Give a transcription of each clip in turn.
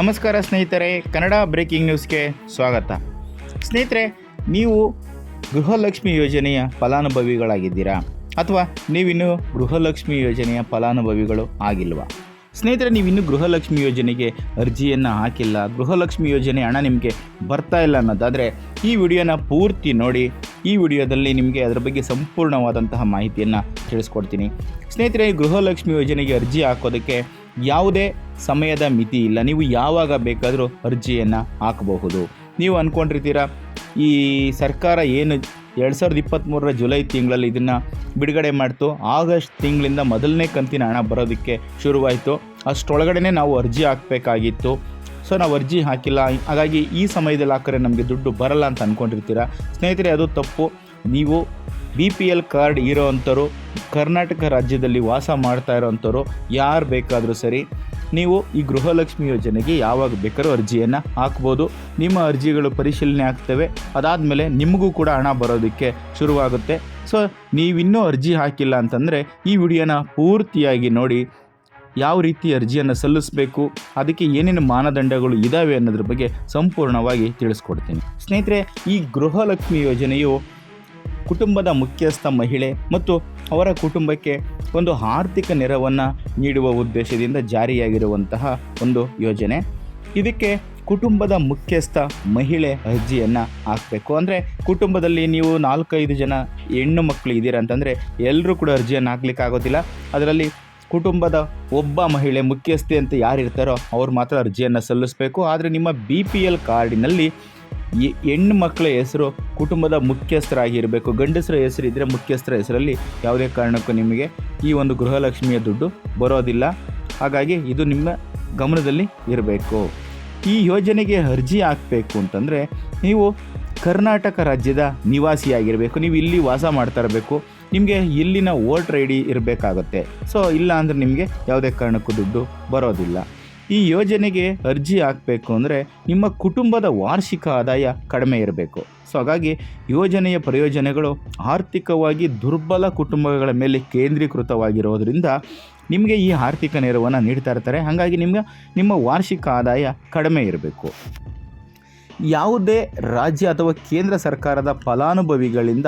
ನಮಸ್ಕಾರ ಸ್ನೇಹಿತರೆ, ಕನ್ನಡ ಬ್ರೇಕಿಂಗ್ ನ್ಯೂಸ್ಗೆ ಸ್ವಾಗತ. ಸ್ನೇಹಿತರೆ, ನೀವು ಗೃಹಲಕ್ಷ್ಮಿ ಯೋಜನೆಯ ಫಲಾನುಭವಿಗಳಾಗಿದ್ದೀರಾ? ಅಥವಾ ನೀವಿನ್ನು ಗೃಹಲಕ್ಷ್ಮಿ ಯೋಜನೆಯ ಫಲಾನುಭವಿಗಳು ಆಗಿಲ್ವಾ? ಸ್ನೇಹಿತರೆ, ನೀವಿನ್ನೂ ಗೃಹಲಕ್ಷ್ಮಿ ಯೋಜನೆಗೆ ಅರ್ಜಿಯನ್ನು ಹಾಕಿಲ್ಲ, ಗೃಹಲಕ್ಷ್ಮಿ ಯೋಜನೆ ಹಣ ನಿಮಗೆ ಬರ್ತಾ ಇಲ್ಲ ಅನ್ನೋದಾದರೆ, ಈ ವಿಡಿಯೋನ ಪೂರ್ತಿ ನೋಡಿ, ಈ ವಿಡಿಯೋದಲ್ಲಿ ನಿಮಗೆ ಅದರ ಬಗ್ಗೆ ಸಂಪೂರ್ಣವಾದಂತಹ ಮಾಹಿತಿಯನ್ನು ತಿಳಿಸ್ಕೊಡ್ತೀನಿ. ಸ್ನೇಹಿತರೆ, ಗೃಹಲಕ್ಷ್ಮಿ ಯೋಜನೆಗೆ ಅರ್ಜಿ ಹಾಕೋದಕ್ಕೆ ಯಾವುದೇ ಸಮಯದ ಮಿತಿ ಇಲ್ಲ. ನೀವು ಯಾವಾಗ ಬೇಕಾದರೂ ಅರ್ಜಿಯನ್ನು ಹಾಕಬಹುದು. ನೀವು ಅಂದ್ಕೊಂಡಿರ್ತೀರ ಈ ಸರ್ಕಾರ ಏನು ಎರಡು ಸಾವಿರದ ಇಪ್ಪತ್ತ್ಮೂರರ ಜುಲೈ ತಿಂಗಳಲ್ಲಿ ಇದನ್ನು ಬಿಡುಗಡೆ ಮಾಡ್ತು? ಆಗಸ್ಟ್ ತಿಂಗಳಿಂದ ಮೊದಲನೇ ಕಂತಿನ ಹಣ ಬರೋದಕ್ಕೆ ಶುರುವಾಯಿತು. ಅಷ್ಟರೊಳಗಡೆ ನಾವು ಅರ್ಜಿ ಹಾಕಬೇಕಾಗಿತ್ತು. ಸೊ, ನಾವು ಅರ್ಜಿ ಹಾಕಿಲ್ಲ. ಹಾಗಾಗಿ ಈ ಸಮಯದಲ್ಲಿ ಹಾಕಿದ್ರೆ ನಮಗೆ ದುಡ್ಡು ಬರಲ್ಲ ಅಂತ ಅಂದ್ಕೊಂಡಿರ್ತೀರ ಸ್ನೇಹಿತರೆ, ಅದು ತಪ್ಪು. ನೀವು ಬಿ ಪಿ ಎಲ್ ಕಾರ್ಡ್ ಇರೋ ಅಂಥವ್ರು ಕರ್ನಾಟಕ ರಾಜ್ಯದಲ್ಲಿ ವಾಸ ಮಾಡ್ತಾ ಇರೋವಂಥವ್ರು ಯಾರು ಬೇಕಾದರೂ ಸರಿ, ನೀವು ಈ ಗೃಹಲಕ್ಷ್ಮಿ ಯೋಜನೆಗೆ ಯಾವಾಗ ಬೇಕಾದ್ರೂ ಅರ್ಜಿಯನ್ನು ಹಾಕ್ಬೋದು. ನಿಮ್ಮ ಅರ್ಜಿಗಳು ಪರಿಶೀಲನೆ ಆಗ್ತವೆ. ಅದಾದಮೇಲೆ ನಿಮಗೂ ಕೂಡ ಹಣ ಬರೋದಕ್ಕೆ ಶುರುವಾಗುತ್ತೆ. ಸೊ ನೀವಿನ್ನೂ ಅರ್ಜಿ ಹಾಕಿಲ್ಲ ಅಂತಂದರೆ ಈ ವಿಡಿಯೋನ ಪೂರ್ತಿಯಾಗಿ ನೋಡಿ, ಯಾವ ರೀತಿ ಅರ್ಜಿಯನ್ನು ಸಲ್ಲಿಸಬೇಕು, ಅದಕ್ಕೆ ಏನೇನು ಮಾನದಂಡಗಳು ಇದ್ದಾವೆ ಅನ್ನೋದ್ರ ಬಗ್ಗೆ ಸಂಪೂರ್ಣವಾಗಿ ತಿಳಿಸ್ಕೊಡ್ತೀನಿ. ಸ್ನೇಹಿತರೆ, ಈ ಗೃಹಲಕ್ಷ್ಮಿ ಯೋಜನೆಯು ಕುಟುಂಬದ ಮುಖ್ಯಸ್ಥ ಮಹಿಳೆ ಮತ್ತು ಅವರ ಕುಟುಂಬಕ್ಕೆ ಒಂದು ಆರ್ಥಿಕ ನೆರವನ್ನು ನೀಡುವ ಉದ್ದೇಶದಿಂದ ಜಾರಿಯಾಗಿರುವಂತಹ ಒಂದು ಯೋಜನೆ. ಇದಕ್ಕೆ ಕುಟುಂಬದ ಮುಖ್ಯಸ್ಥ ಮಹಿಳೆ ಅರ್ಜಿಯನ್ನು ಹಾಕಬೇಕು. ಅಂದರೆ ಕುಟುಂಬದಲ್ಲಿ ನೀವು ನಾಲ್ಕೈದು ಜನ ಹೆಣ್ಣು ಮಕ್ಕಳು ಇದ್ದೀರ ಅಂತಂದರೆ ಎಲ್ಲರೂ ಕೂಡ ಅರ್ಜಿಯನ್ನು ಹಾಕ್ಲಿಕ್ಕೆ ಆಗೋದಿಲ್ಲ. ಅದರಲ್ಲಿ ಕುಟುಂಬದ ಒಬ್ಬ ಮಹಿಳೆ ಮುಖ್ಯಸ್ಥೆ ಅಂತ ಯಾರು ಇರ್ತಾರೋ ಅವ್ರು ಮಾತ್ರ ಅರ್ಜಿಯನ್ನು ಸಲ್ಲಿಸಬೇಕು. ಆದರೆ ನಿಮ್ಮ ಬಿ ಪಿ ಎಲ್ ಕಾರ್ಡಿನಲ್ಲಿ ಹೆಣ್ಣು ಮಕ್ಕಳ ಹೆಸರು ಕುಟುಂಬದ ಮುಖ್ಯಸ್ಥರಾಗಿರಬೇಕು. ಗಂಡಸರ ಹೆಸರು ಇದ್ದರೆ ಮುಖ್ಯಸ್ಥರ ಹೆಸರಲ್ಲಿ ಯಾವುದೇ ಕಾರಣಕ್ಕೂ ನಿಮಗೆ ಈ ಒಂದು ಗೃಹಲಕ್ಷ್ಮಿಯ ದುಡ್ಡು ಬರೋದಿಲ್ಲ. ಹಾಗಾಗಿ ಇದು ನಿಮ್ಮ ಗಮನದಲ್ಲಿ ಇರಬೇಕು. ಈ ಯೋಜನೆಗೆ ಅರ್ಜಿ ಹಾಕಬೇಕು ಅಂತಂದರೆ ನೀವು ಕರ್ನಾಟಕ ರಾಜ್ಯದ ನಿವಾಸಿಯಾಗಿರಬೇಕು. ನೀವು ಇಲ್ಲಿ ವಾಸ ಮಾಡ್ತಾ ಇರಬೇಕು. ನಿಮಗೆ ಇಲ್ಲಿನ ವೋಟರ್ ಐ ಡಿ ಇರಬೇಕಾಗತ್ತೆ. ಸೊ, ಇಲ್ಲ ಅಂದರೆ ನಿಮಗೆ ಯಾವುದೇ ಕಾರಣಕ್ಕೂ ದುಡ್ಡು ಬರೋದಿಲ್ಲ. ಈ ಯೋಜನೆಗೆ ಅರ್ಜಿ ಹಾಕಬೇಕು ಅಂದರೆ ನಿಮ್ಮ ಕುಟುಂಬದ ವಾರ್ಷಿಕ ಆದಾಯ ಕಡಿಮೆ ಇರಬೇಕು. ಸೊ ಹಾಗಾಗಿ ಯೋಜನೆಯ ಪ್ರಯೋಜನಗಳು ಆರ್ಥಿಕವಾಗಿ ದುರ್ಬಲ ಕುಟುಂಬಗಳ ಮೇಲೆ ಕೇಂದ್ರೀಕೃತವಾಗಿರೋದ್ರಿಂದ ನಿಮಗೆ ಈ ಆರ್ಥಿಕ ನೆರವನ್ನು ನೀಡ್ತಾ ಇರ್ತಾರೆ. ಹಾಗಾಗಿ ನಿಮಗೆ ನಿಮ್ಮ ವಾರ್ಷಿಕ ಆದಾಯ ಕಡಿಮೆ ಇರಬೇಕು. ಯಾವುದೇ ರಾಜ್ಯ ಅಥವಾ ಕೇಂದ್ರ ಸರ್ಕಾರದ ಫಲಾನುಭವಿಗಳಿಂದ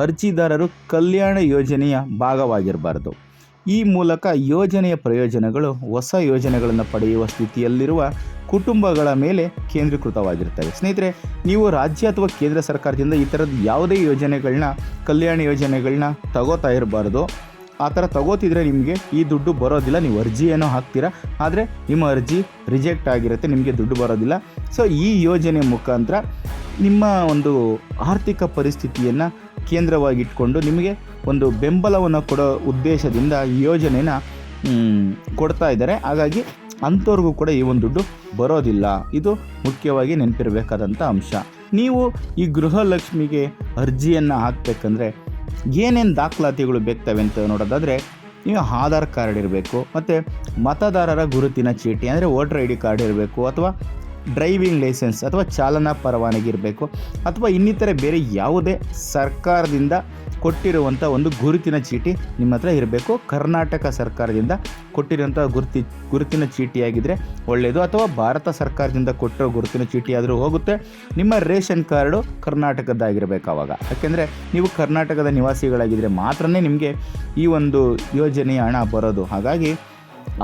ಅರ್ಜಿದಾರರು ಕಲ್ಯಾಣ ಯೋಜನೆಯ ಭಾಗವಾಗಿರಬಾರದು. ಈ ಮೂಲಕ ಯೋಜನೆಯ ಪ್ರಯೋಜನಗಳು, ಹೊಸ ಯೋಜನೆಗಳನ್ನು ಪಡೆಯುವ ಸ್ಥಿತಿಯಲ್ಲಿರುವ ಕುಟುಂಬಗಳ ಮೇಲೆ ಕೇಂದ್ರೀಕೃತವಾಗಿರ್ತವೆ ಸ್ನೇಹಿತರೆ, ನೀವು ರಾಜ್ಯ ಅಥವಾ ಕೇಂದ್ರ ಸರ್ಕಾರದಿಂದ ಈ ಥರದ ಯಾವುದೇ ಯೋಜನೆಗಳನ್ನ, ಕಲ್ಯಾಣ ಯೋಜನೆಗಳನ್ನ ತಗೋತಾ ಇರಬಾರ್ದು. ಆ ಥರ ತಗೋತಿದ್ರೆ ನಿಮಗೆ ಈ ದುಡ್ಡು ಬರೋದಿಲ್ಲ. ನೀವು ಅರ್ಜಿ ಏನೋ ಹಾಕ್ತೀರಾ, ಆದರೆ ನಿಮ್ಮ ಅರ್ಜಿ ರಿಜೆಕ್ಟ್ ಆಗಿರುತ್ತೆ, ನಿಮಗೆ ದುಡ್ಡು ಬರೋದಿಲ್ಲ. ಸೊ, ಈ ಯೋಜನೆ ಮುಖಾಂತರ ನಿಮ್ಮ ಒಂದು ಆರ್ಥಿಕ ಪರಿಸ್ಥಿತಿಯನ್ನು ಕೇಂದ್ರವಾಗಿಟ್ಕೊಂಡು ನಿಮಗೆ ಒಂದು ಬೆಂಬಲವನ್ನು ಕೊಡೋ ಉದ್ದೇಶದಿಂದ ಈ ಯೋಜನೆನ ಕೊಡ್ತಾ ಇದ್ದಾರೆ. ಹಾಗಾಗಿ ಅಂಥವ್ರಿಗೂ ಕೂಡ ಈ ಒಂದು ದುಡ್ಡು ಬರೋದಿಲ್ಲ. ಇದು ಮುಖ್ಯವಾಗಿ ನೆನಪಿರಬೇಕಾದಂಥ ಅಂಶ. ನೀವು ಈ ಗೃಹಲಕ್ಷ್ಮಿಗೆ ಅರ್ಜಿಯನ್ನು ಹಾಕಬೇಕಂದ್ರೆ ಏನೇನು ದಾಖಲಾತಿಗಳು ಬೇಕಾವೆ ಅಂತ ನೋಡೋದಾದರೆ, ನೀವು ಆಧಾರ್ ಕಾರ್ಡ್ ಇರಬೇಕು, ಮತ್ತು ಮತದಾರರ ಗುರುತಿನ ಚೀಟಿ, ಅಂದರೆ ವೋಟರ್ ಐ ಡಿ ಕಾರ್ಡ್ ಇರಬೇಕು, ಅಥವಾ ಡ್ರೈವಿಂಗ್ ಲೈಸೆನ್ಸ್, ಅಥವಾ ಚಾಲನಾ ಪರವಾನಗಿ ಇರಬೇಕು, ಅಥವಾ ಇನ್ನಿತರೆ ಬೇರೆ ಯಾವುದೇ ಸರ್ಕಾರದಿಂದ ಕೊಟ್ಟಿರುವಂಥ ಒಂದು ಗುರುತಿನ ಚೀಟಿ ನಿಮ್ಮ ಹತ್ರ ಇರಬೇಕು. ಕರ್ನಾಟಕ ಸರ್ಕಾರದಿಂದ ಕೊಟ್ಟಿರುವಂಥ ಗುರುತಿ, ಗುರುತಿನ ಚೀಟಿಯಾಗಿದ್ದರೆ ಒಳ್ಳೆಯದು ಅಥವಾ ಭಾರತ ಸರ್ಕಾರದಿಂದ ಕೊಟ್ಟಿರೋ ಗುರುತಿನ ಚೀಟಿ ಆದರೂ ಹೋಗುತ್ತೆ. ನಿಮ್ಮ ರೇಷನ್ ಕಾರ್ಡು ಕರ್ನಾಟಕದ್ದಾಗಿರಬೇಕು ಆವಾಗ ಯಾಕೆಂದರೆ ನೀವು ಕರ್ನಾಟಕದ ನಿವಾಸಿಗಳಾಗಿದ್ದರೆ ಮಾತ್ರ ನಿಮಗೆ ಈ ಒಂದು ಯೋಜನೆಯ ಹಣ ಬರೋದು. ಹಾಗಾಗಿ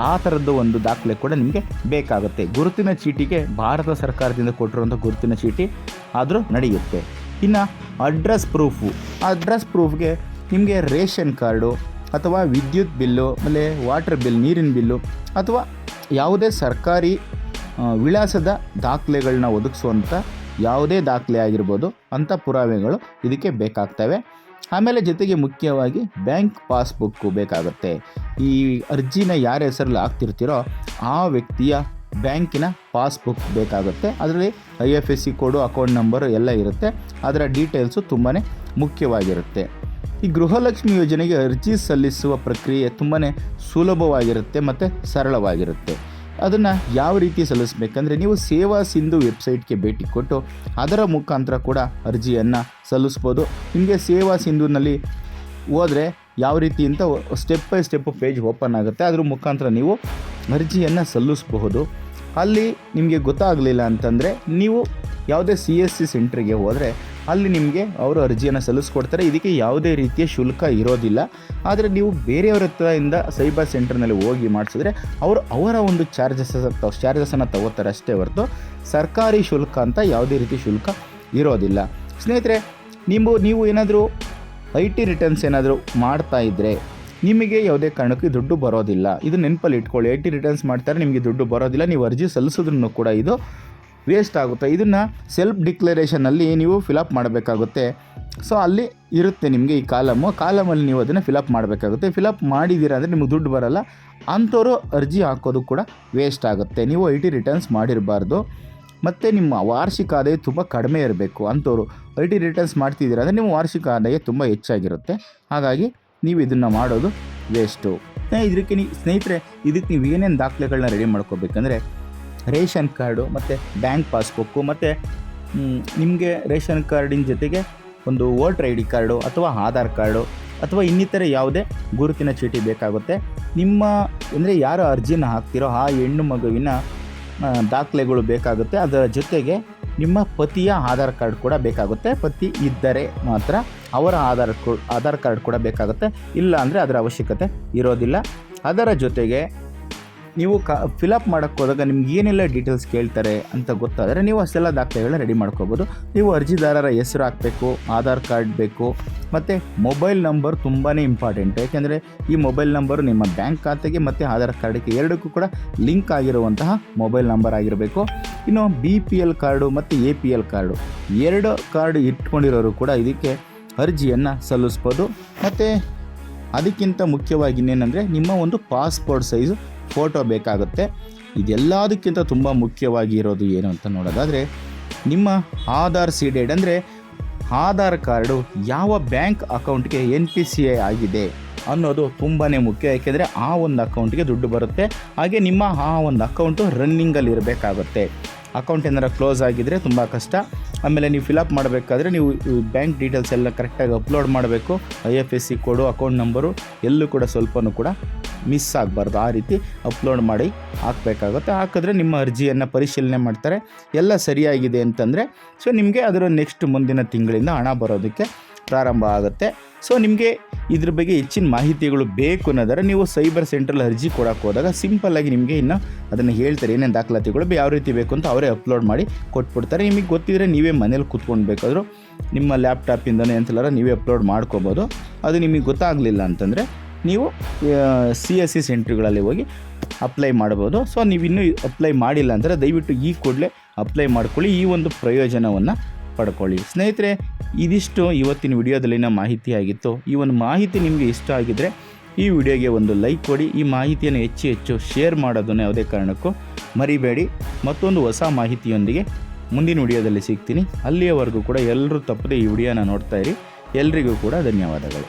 ಆ ಥರದ್ದು ಒಂದು ದಾಖಲೆ ಕೂಡ ನಿಮಗೆ ಬೇಕಾಗುತ್ತೆ. ಗುರುತಿನ ಚೀಟಿಗೆ ಭಾರತ ಸರ್ಕಾರದಿಂದ ಕೊಟ್ಟಿರುವಂಥ ಗುರುತಿನ ಚೀಟಿ ಆದರೂ ನಡೆಯುತ್ತೆ. ಇನ್ನು ಅಡ್ರೆಸ್ ಪ್ರೂಫು ಅಡ್ರೆಸ್ ಪ್ರೂಫ್ಗೆ ನಿಮಗೆ ರೇಷನ್ ಕಾರ್ಡು ಅಥವಾ ವಿದ್ಯುತ್ ಬಿಲ್ಲು, ಆಮೇಲೆ ವಾಟರ್ ಬಿಲ್ ನೀರಿನ ಬಿಲ್ಲು ಅಥವಾ ಯಾವುದೇ ಸರ್ಕಾರಿ ವಿಳಾಸದ ದಾಖಲೆಗಳನ್ನ ಒದಗಿಸುವಂಥ ಯಾವುದೇ ದಾಖಲೆ ಆಗಿರ್ಬೋದು ಅಂಥ ಪುರಾವೆಗಳು ಇದಕ್ಕೆ ಬೇಕಾಗ್ತವೆ. ಆಮೇಲೆ ಜೊತೆಗೆ ಮುಖ್ಯವಾಗಿ ಬ್ಯಾಂಕ್ ಪಾಸ್ಬುಕ್ಕು ಬೇಕಾಗುತ್ತೆ. ಈ ಅರ್ಜಿನ ಯಾರ ಹೆಸರಲ್ಲಿ ಹಾಕ್ತಿರ್ತೀರೋ ಆ ವ್ಯಕ್ತಿಯ ಬ್ಯಾಂಕಿನ ಪಾಸ್ಬುಕ್ ಬೇಕಾಗುತ್ತೆ. ಅದರಲ್ಲಿ I F S C code, account number ಎಲ್ಲ ಇರುತ್ತೆ. ಅದರ ಡೀಟೇಲ್ಸು ತುಂಬಾ ಮುಖ್ಯವಾಗಿರುತ್ತೆ. ಈ ಗೃಹಲಕ್ಷ್ಮಿ ಯೋಜನೆಗೆ ಅರ್ಜಿ ಸಲ್ಲಿಸುವ ಪ್ರಕ್ರಿಯೆ ತುಂಬಾ ಸುಲಭವಾಗಿರುತ್ತೆ ಮತ್ತು ಸರಳವಾಗಿರುತ್ತೆ. ಅದನ್ನು ಯಾವ ರೀತಿ ಸಲ್ಲಿಸಬೇಕಂದ್ರೆ ನೀವು ಸೇವಾ ಸಿಂಧು ವೆಬ್ಸೈಟ್ಗೆ ಭೇಟಿ ಕೊಟ್ಟು ಅದರ ಮುಖಾಂತರ ಕೂಡ ಅರ್ಜಿಯನ್ನು ಸಲ್ಲಿಸ್ಬೋದು. ನಿಮಗೆ ಸೇವಾ ಸಿಂಧುನಲ್ಲಿ ಹೋದರೆ ಯಾವ ರೀತಿ ಅಂತ step by step page open ಆಗುತ್ತೆ. ಅದ್ರ ಮುಖಾಂತರ ನೀವು ಅರ್ಜಿಯನ್ನು ಸಲ್ಲಿಸಬಹುದು. ಅಲ್ಲಿ ನಿಮಗೆ ಗೊತ್ತಾಗಲಿಲ್ಲ ಅಂತಂದರೆ ನೀವು ಯಾವುದೇ ಸಿ ಎಸ್ ಸಿ ಸೆಂಟ್ರಿಗೆ ಹೋದರೆ ಅಲ್ಲಿ ನಿಮಗೆ ಅವರು ಅರ್ಜಿಯನ್ನು ಸಲ್ಲಿಸ್ಕೊಡ್ತಾರೆ. ಇದಕ್ಕೆ ಯಾವುದೇ ರೀತಿಯ ಶುಲ್ಕ ಇರೋದಿಲ್ಲ. ಆದರೆ ನೀವು ಬೇರೆಯವ್ರ ಹತ್ರದಿಂದ ಸೈಬರ್ ಸೆಂಟರ್ನಲ್ಲಿ ಹೋಗಿ ಮಾಡಿಸಿದ್ರೆ ಅವರು ಅವರ ಒಂದು ಚಾರ್ಜಸ್ ಚಾರ್ಜಸನ್ನು ತಗೋತಾರೆ ಅಷ್ಟೇ ಹೊರತು ಸರ್ಕಾರಿ ಶುಲ್ಕ ಅಂತ ಯಾವುದೇ ರೀತಿ ಶುಲ್ಕ ಇರೋದಿಲ್ಲ. ಸ್ನೇಹಿತರೆ ನಿಮ್ಮ ನೀವು ಏನಾದರೂ ಐ ಟಿ ರಿಟರ್ನ್ಸ್ ಏನಾದರೂ ಮಾಡ್ತಾ ಇದ್ದರೆ ನಿಮಗೆ ಯಾವುದೇ ಕಾರಣಕ್ಕೂ ದುಡ್ಡು ಬರೋದಿಲ್ಲ. ಇದು ನೆನಪಲ್ಲಿ ಇಟ್ಕೊಳ್ಳಿ. ಐ ಟಿ ರಿಟರ್ನ್ಸ್ ಮಾಡ್ತಾರೆ, ನಿಮಗೆ ದುಡ್ಡು ಬರೋದಿಲ್ಲ. ನೀವು ಅರ್ಜಿ ಸಲ್ಲಿಸಿದ್ರೂ ಕೂಡ ಇದು ವೇಸ್ಟ್ ಆಗುತ್ತೆ. ಇದನ್ನು ಸೆಲ್ಫ್ ಡಿಕ್ಲರೇಷನಲ್ಲಿ ನೀವು ಫಿಲಪ್ ಮಾಡಬೇಕಾಗುತ್ತೆ. ಸೊ ಅಲ್ಲಿ ಇರುತ್ತೆ ನಿಮಗೆ ಈ ಕಾಲಮು. ಕಾಲಮಲ್ಲಿ ನೀವು ಅದನ್ನು ಫಿಲಪ್ ಮಾಡಬೇಕಾಗುತ್ತೆ. ಫಿಲಪ್ ಮಾಡಿದ್ದೀರಾ ಅಂದರೆ ನಿಮಗೆ ದುಡ್ಡು ಬರಲ್ಲ. ಅಂಥವ್ರು ಅರ್ಜಿ ಹಾಕೋದು ಕೂಡ ವೇಸ್ಟ್ ಆಗುತ್ತೆ. ನೀವು ಐ ಟಿ ರಿಟರ್ನ್ಸ್ ಮಾಡಿರಬಾರ್ದು. ಮತ್ತು ನಿಮ್ಮ ವಾರ್ಷಿಕ ಆದಾಯ ತುಂಬ ಕಡಿಮೆ ಇರಬೇಕು. ಅಂಥವ್ರು ಐ ಟಿ ರಿಟರ್ನ್ಸ್ ಮಾಡ್ತಿದ್ದೀರಾ ಅಂದರೆ ನಿಮ್ಮ ವಾರ್ಷಿಕ ಆದಾಯ ತುಂಬ ಹೆಚ್ಚಾಗಿರುತ್ತೆ. ಹಾಗಾಗಿ ನೀವು ಇದನ್ನು ಮಾಡೋದು ವೇಸ್ಟು ಇದಕ್ಕೆ ನೀ ಸ್ನೇಹಿತರೆ, ಇದಕ್ಕೆ ನೀವು ಏನೇನು ದಾಖಲೆಗಳನ್ನ ರೆಡಿ ಮಾಡ್ಕೋಬೇಕಂದ್ರೆ ರೇಷನ್ ಕಾರ್ಡು ಮತ್ತು ಬ್ಯಾಂಕ್ ಪಾಸ್ಬುಕ್ಕು ಮತ್ತು ನಿಮಗೆ ರೇಷನ್ ಕಾರ್ಡಿನ ಜೊತೆಗೆ ಒಂದು ವೋಟ್ರ್ ಐ ಡಿ ಕಾರ್ಡು ಅಥವಾ ಆಧಾರ್ ಕಾರ್ಡು ಅಥವಾ ಇನ್ನಿತರ ಯಾವುದೇ ಗುರುತಿನ ಚೀಟಿ ಬೇಕಾಗುತ್ತೆ. ನಿಮ್ಮ, ಅಂದರೆ ಯಾರು ಅರ್ಜಿನ ಹಾಕ್ತಿರೋ ಆ ಹೆಣ್ಣು ಮಗುವಿನ ದಾಖಲೆಗಳು ಬೇಕಾಗುತ್ತೆ. ಅದರ ಜೊತೆಗೆ ನಿಮ್ಮ ಪತಿಯ ಆಧಾರ್ ಕಾರ್ಡ್ ಕೂಡ ಬೇಕಾಗುತ್ತೆ. ಪತಿ ಇದ್ದರೆ ಮಾತ್ರ ಅವರ ಆಧಾರ್ ಆಧಾರ್ ಕಾರ್ಡ್ ಕೂಡ ಬೇಕಾಗುತ್ತೆ. ಇಲ್ಲ ಅಂದರೆ ಅದರ ಅವಶ್ಯಕತೆ ಇರೋದಿಲ್ಲ. ಅದರ ಜೊತೆಗೆ ನೀವು ಕ ಫಿಲಪ್ ಮಾಡೋಕ್ಕೆ ಹೋದಾಗ ನಿಮ್ಗೆ ಏನೆಲ್ಲ ಡೀಟೇಲ್ಸ್ ಕೇಳ್ತಾರೆ ಅಂತ ಗೊತ್ತಾದರೆ ನೀವು ಅಷ್ಟೆಲ್ಲ ದಾಖಲೆಗಳನ್ನ ರೆಡಿ ಮಾಡ್ಕೋಬೋದು. ನೀವು ಅರ್ಜಿದಾರರ ಹೆಸರು ಹಾಕಬೇಕು, ಆಧಾರ್ ಕಾರ್ಡ್ ಬೇಕು, ಮತ್ತು ಮೊಬೈಲ್ ನಂಬರ್ ತುಂಬಾ ಇಂಪಾರ್ಟೆಂಟ್ ಯಾಕೆಂದರೆ ಈ ಮೊಬೈಲ್ ನಂಬರು ನಿಮ್ಮ ಬ್ಯಾಂಕ್ ಖಾತೆಗೆ ಮತ್ತು ಆಧಾರ್ ಕಾರ್ಡಿಗೆ ಎರಡಕ್ಕೂ ಕೂಡ ಲಿಂಕ್ ಆಗಿರುವಂತಹ ಮೊಬೈಲ್ ನಂಬರ್ ಆಗಿರಬೇಕು. ಇನ್ನು ಬಿ ಪಿ ಎಲ್ ಕಾರ್ಡು ಮತ್ತು ಎ ಪಿ ಎಲ್ ಕಾರ್ಡು ಎರಡು ಕಾರ್ಡ್ ಇಟ್ಕೊಂಡಿರೋರು ಕೂಡ ಇದಕ್ಕೆ ಅರ್ಜಿಯನ್ನು ಸಲ್ಲಿಸ್ಬೋದು. ಮತ್ತು ಅದಕ್ಕಿಂತ ಮುಖ್ಯವಾಗಿ ಇನ್ನೇನೆಂದರೆ ನಿಮ್ಮ ಒಂದು ಪಾಸ್ಪೋರ್ಟ್ ಸೈಜು ಫೋಟೋ ಬೇಕಾಗುತ್ತೆ. ಇದೆಲ್ಲದಕ್ಕಿಂತ ತುಂಬ ಮುಖ್ಯವಾಗಿ ಇರೋದು ಏನು ಅಂತ ನೋಡೋದಾದರೆ, ನಿಮ್ಮ ಆಧಾರ್ ಸೀಡೆಡ್ ಅಂದರೆ ಆಧಾರ್ ಕಾರ್ಡು ಯಾವ ಬ್ಯಾಂಕ್ ಅಕೌಂಟ್ಗೆ ಎನ್ ಪಿ ಸಿ ಐ ಆಗಿದೆ ಅನ್ನೋದು ತುಂಬಾ ಮುಖ್ಯ. ಯಾಕೆಂದರೆ ಆ ಒಂದು ಅಕೌಂಟ್ಗೆ ದುಡ್ಡು ಬರುತ್ತೆ. ಹಾಗೆ ನಿಮ್ಮ ಆ ಒಂದು ಅಕೌಂಟು ರನ್ನಿಂಗಲ್ಲಿ ಇರಬೇಕಾಗುತ್ತೆ ಅಕೌಂಟ್ ಏನಾರ ಕ್ಲೋಸ್ ಆಗಿದ್ದರೆ ತುಂಬ ಕಷ್ಟ. ಆಮೇಲೆ ನೀವು ಫಿಲಪ್ ಮಾಡಬೇಕಾದ್ರೆ ನೀವು ಬ್ಯಾಂಕ್ ಡೀಟೇಲ್ಸ್ ಎಲ್ಲ ಕರೆಕ್ಟಾಗಿ ಅಪ್ಲೋಡ್ ಮಾಡಬೇಕು. I F S C code account number ಎಲ್ಲೂ ಕೂಡ ಸ್ವಲ್ಪನೂ ಕೂಡ ಮಿಸ್ ಆಗಬಾರ್ದು. ಆ ರೀತಿ ಅಪ್ಲೋಡ್ ಮಾಡಿ ಹಾಕಬೇಕಾಗುತ್ತೆ. ಹಾಕಿದ್ರೆ ನಿಮ್ಮ ಅರ್ಜಿಯನ್ನು ಪರಿಶೀಲನೆ ಮಾಡ್ತಾರೆ. ಎಲ್ಲ ಸರಿಯಾಗಿದೆ ಅಂತಂದರೆ ಸೊ ನಿಮಗೆ ಅದರ ನೆಕ್ಸ್ಟ್ ಮುಂದಿನ ತಿಂಗಳಿಂದ ಹಣ ಬರೋದಕ್ಕೆ ಪ್ರಾರಂಭ ಆಗುತ್ತೆ. ಸೊ ನಿಮಗೆ ಇದ್ರ ಬಗ್ಗೆ ಹೆಚ್ಚಿನ ಮಾಹಿತಿಗಳು ಬೇಕು ಅನ್ನೋದಾದ್ರೆ ನೀವು ಸೈಬರ್ ಸೆಂಟ್ರಲ್ಲಿ ಅರ್ಜಿ ಕೊಡೋಕೆ ಹೋದಾಗ ಸಿಂಪಲ್ಲಾಗಿ ನಿಮಗೆ ಇನ್ನು ಅದನ್ನು ಹೇಳ್ತಾರೆ ಏನೇನು ದಾಖಲಾತಿಗಳು ಯಾವ ರೀತಿ ಬೇಕು ಅಂತ ಅವರೇ ಅಪ್ಲೋಡ್ ಮಾಡಿ ಕೊಟ್ಬಿಡ್ತಾರೆ. ನಿಮಗೆ ಗೊತ್ತಿದ್ರೆ ನೀವೇ ಮನೇಲಿ ಕೂತ್ಕೊಂಡು ಬೇಕಾದರೂ ನಿಮ್ಮ ಲ್ಯಾಪ್ಟಾಪಿಂದನೇ ಅಂತಲ್ಲ ನೀವೇ ಅಪ್ಲೋಡ್ ಮಾಡ್ಕೋಬೋದು. ಅದು ನಿಮಗೆ ಗೊತ್ತಾಗಲಿಲ್ಲ ಅಂತಂದರೆ ನೀವು ಸಿ ಎಸ್ ಸಿ ಸೆಂಟ್ರ್ಗಳಲ್ಲಿ ಹೋಗಿ ಅಪ್ಲೈ ಮಾಡ್ಬೋದು. ಸೊ ನೀವು ಇನ್ನೂ ಅಪ್ಲೈ ಮಾಡಿಲ್ಲ ಅಂದರೆ ದಯವಿಟ್ಟು ಈ ಕೂಡಲೇ ಅಪ್ಲೈ ಮಾಡ್ಕೊಳ್ಳಿ. ಈ ಒಂದು ಪ್ರಯೋಜನವನ್ನು ಪಡ್ಕೊಳ್ಳಿ ಸ್ನೇಹಿತರೆ, ಇದಿಷ್ಟು ಇವತ್ತಿನ ವಿಡಿಯೋದಲ್ಲಿನ ಮಾಹಿತಿ ಆಗಿತ್ತು ಈ ಒಂದು ಮಾಹಿತಿ ನಿಮಗೆ ಇಷ್ಟ ಆಗಿದ್ದರೆ ಈ ವಿಡಿಯೋಗೆ ಒಂದು ಲೈಕ್ ಕೊಡಿ. ಈ ಮಾಹಿತಿಯನ್ನು ಹೆಚ್ಚು ಹೆಚ್ಚು ಶೇರ್ ಮಾಡೋದನ್ನು ಯಾವುದೇ ಕಾರಣಕ್ಕೂ ಮರಿಬೇಡಿ. ಮತ್ತೊಂದು ಹೊಸ ಮಾಹಿತಿಯೊಂದಿಗೆ ಮುಂದಿನ ವಿಡಿಯೋದಲ್ಲಿ ಸಿಗ್ತೀನಿ. ಅಲ್ಲಿಯವರೆಗೂ ಕೂಡ ಎಲ್ಲರೂ ತಪ್ಪದೆ ಈ ವಿಡಿಯೋನ ನೋಡ್ತಾ ಇರಿ. ಎಲ್ರಿಗೂ ಕೂಡ ಧನ್ಯವಾದಗಳು.